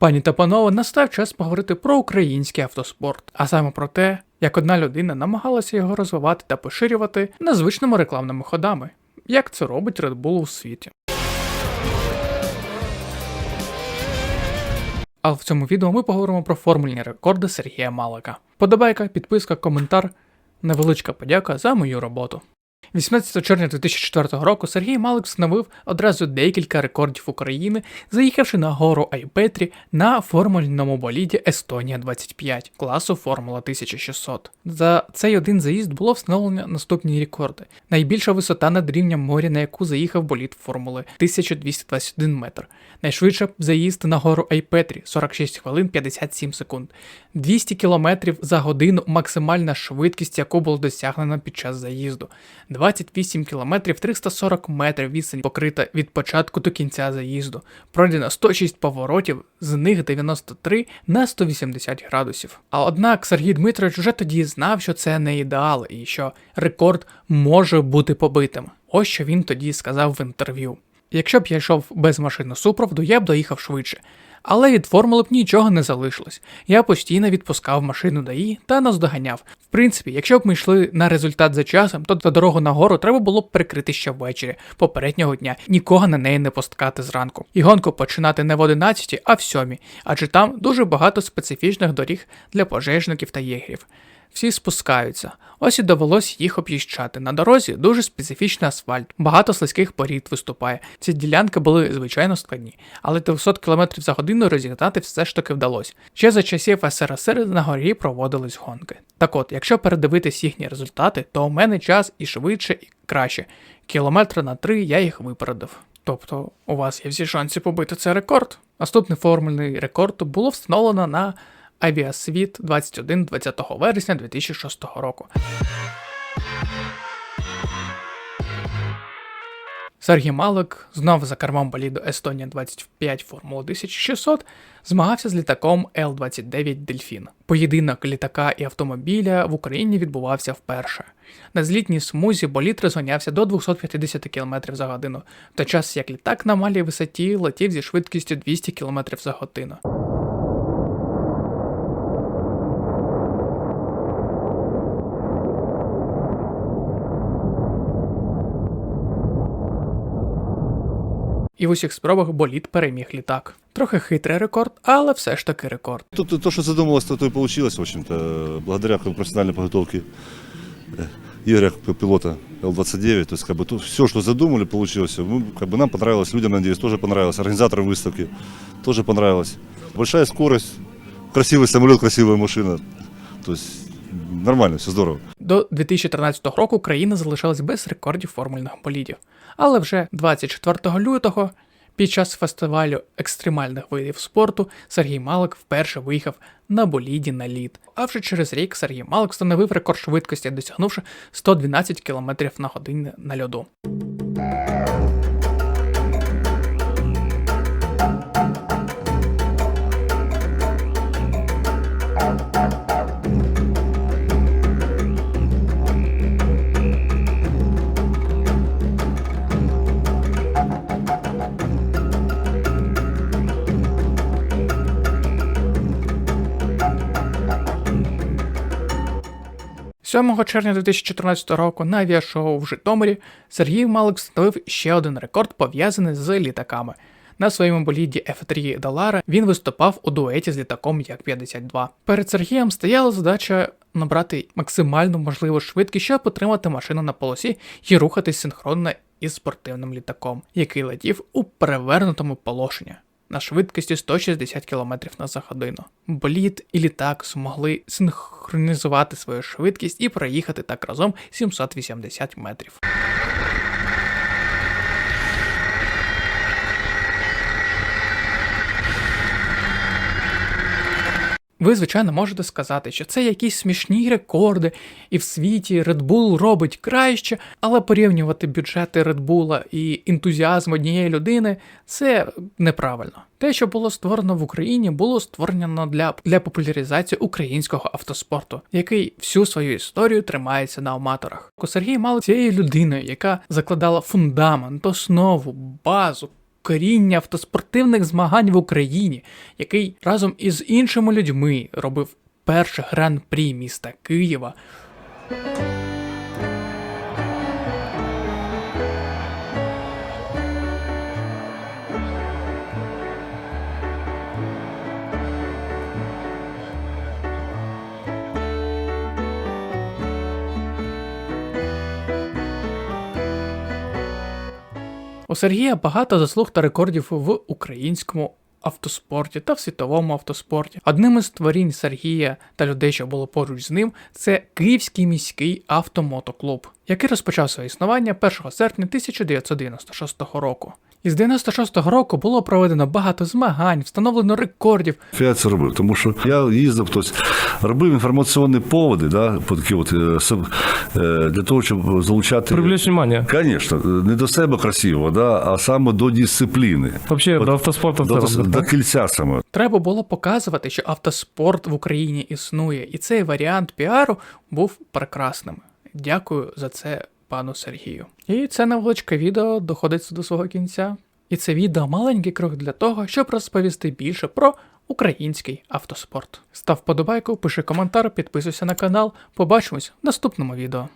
Пані та панове, настав час поговорити про український автоспорт, а саме про те, як одна людина намагалася його розвивати та поширювати незвичними рекламними ходами, як це робить Red Bull у світі. А в цьому відео ми поговоримо про формульні рекорди Сергія Малика. Подобайка, підписка, коментар, невеличка подяка за мою роботу. 18 червня 2004 року Сергій Малик встановив одразу декілька рекордів України, заїхавши на гору Айпетрі на формульному боліді Естонія 25 класу Формула 1600. За цей один заїзд було встановлено наступні рекорди: найбільша висота над рівнем моря, на яку заїхав болід Формули 1221 метр. Найшвидша заїзд на гору Айпетрі 46 хвилин 57 секунд. 200 км за годину максимальна швидкість, яку було досягнено під час заїзду. 28 км 340 метрів відстань покрита від початку до кінця заїзду. Пройдено 106 поворотів, з них 93 на 180 градусів. А однак Сергій Дмитрович вже тоді знав, що це не ідеал і що рекорд може бути побитим. Ось що він тоді сказав в інтерв'ю. Якщо б я йшов без машини супроводу, я б доїхав швидше. Але від формули б нічого не залишилось. Я постійно відпускав машину ДАІ та наздоганяв. В принципі, якщо б ми йшли на результат за часом, то до дорогу нагору треба було б прикрити ще ввечері, попереднього дня, нікого на неї не пускати зранку. І гонку починати не в 11, а в 7, адже там дуже багато специфічних доріг для пожежників та єгерів. Всі спускаються. Ось і довелось їх об'їжджати. На дорозі дуже специфічний асфальт, багато слизьких порід виступає. Ці ділянки були звичайно складні, але 200 км за годину розігнати все ж таки вдалося. Ще за часів СРСР на горі проводились гонки. Так от, якщо передивитись їхні результати, то у мене час і швидше, і краще. Кілометри на три я їх випередив. Тобто у вас є всі шанси побити цей рекорд. Наступний формульний рекорд було встановлено на Авіасвіт 21 20 вересня 2006 року. Сергій Малик знов за кермом боліду Естонія 25 Формула 1600 змагався з літаком Л-29 Дельфін. Поєдинок літака і автомобіля в Україні відбувався вперше. На злітній смузі болід розгонявся до 250 км за годину, в той час як літак на малій висоті летів зі швидкістю 200 км за годину. І в усіх спробах болід переміг літак. Трохи хитрий рекорд, але все ж таки рекорд. Тут то, что задумалось, то, то и получилось, в общем-то, благодаря как бы, профессиональной подготовке э, Игоря как пилота Л-29. То есть, как бы, тут все, что задумали, получилось. Ну, как бы, нам понравилось, людям, надеюсь, тоже понравилось. Организаторам выставки тоже понравилось. Большая скорость, красивый самолет, красивая машина. То есть, нормально, все здорово. До 2013 року країна залишалась без рекордів формульних болідів. Але вже 24 лютого, під час фестивалю екстремальних видів спорту, Сергій Малик вперше виїхав на боліді на лід. А вже через рік Сергій Малик встановив рекорд швидкості, досягнувши 112 км на годину на льоду. – 7 червня 2014 року на авіашоу в Житомирі Сергій Малик встановив ще один рекорд пов'язаний з літаками. На своєму боліді F3 Далара він виступав у дуеті з літаком Як-52. Перед Сергієм стояла задача набрати максимальну можливу швидкість, щоб отримати машину на полосі і рухатись синхронно із спортивним літаком, який летів у перевернутому положенні на швидкості 160 км на годину. Болід і літак змогли синхронізувати свою швидкість і проїхати так разом 780 метрів. Ви, звичайно, можете сказати, що це якісь смішні рекорди, і в світі Red Bull робить краще, але порівнювати бюджети Red Bull і ентузіазм однієї людини це неправильно. Те, що було створено в Україні, було створено для, для популяризації українського автоспорту, який всю свою історію тримається на аматорах. Сергій мало цією людиною, яка закладала фундамент, основу, базу коріння автоспортивних змагань в Україні, який разом із іншими людьми робив перше гран-прі міста Києва. У Сергія багато заслуг та рекордів в українському автоспорті та в світовому автоспорті. Одним із творінь Сергія та людей, що було поруч з ним, це Київський міський автомотоклуб, який розпочав своє існування 1 серпня 1996 року. Із 96-го року було проведено багато змагань, встановлено рекордів, Я це робив, тому що я їздив, тобто робив інформаційні поводи, да, по такі от, е, е, для того, щоб залучати. Привлечь внимание. Звісно, не до себе красиво, да, а саме до дисципліни. Вообще, От до автоспорта в До, целом. до кільця саме. Треба було показувати, що автоспорт в Україні існує, і цей варіант піару був прекрасним. Дякую за це пану Сергію. І це невеличке відео доходить до свого кінця. І це відео маленький крок для того, щоб розповісти більше про український автоспорт. Став подобайку, пиши коментар, підписуйся на канал. Побачимось в наступному відео.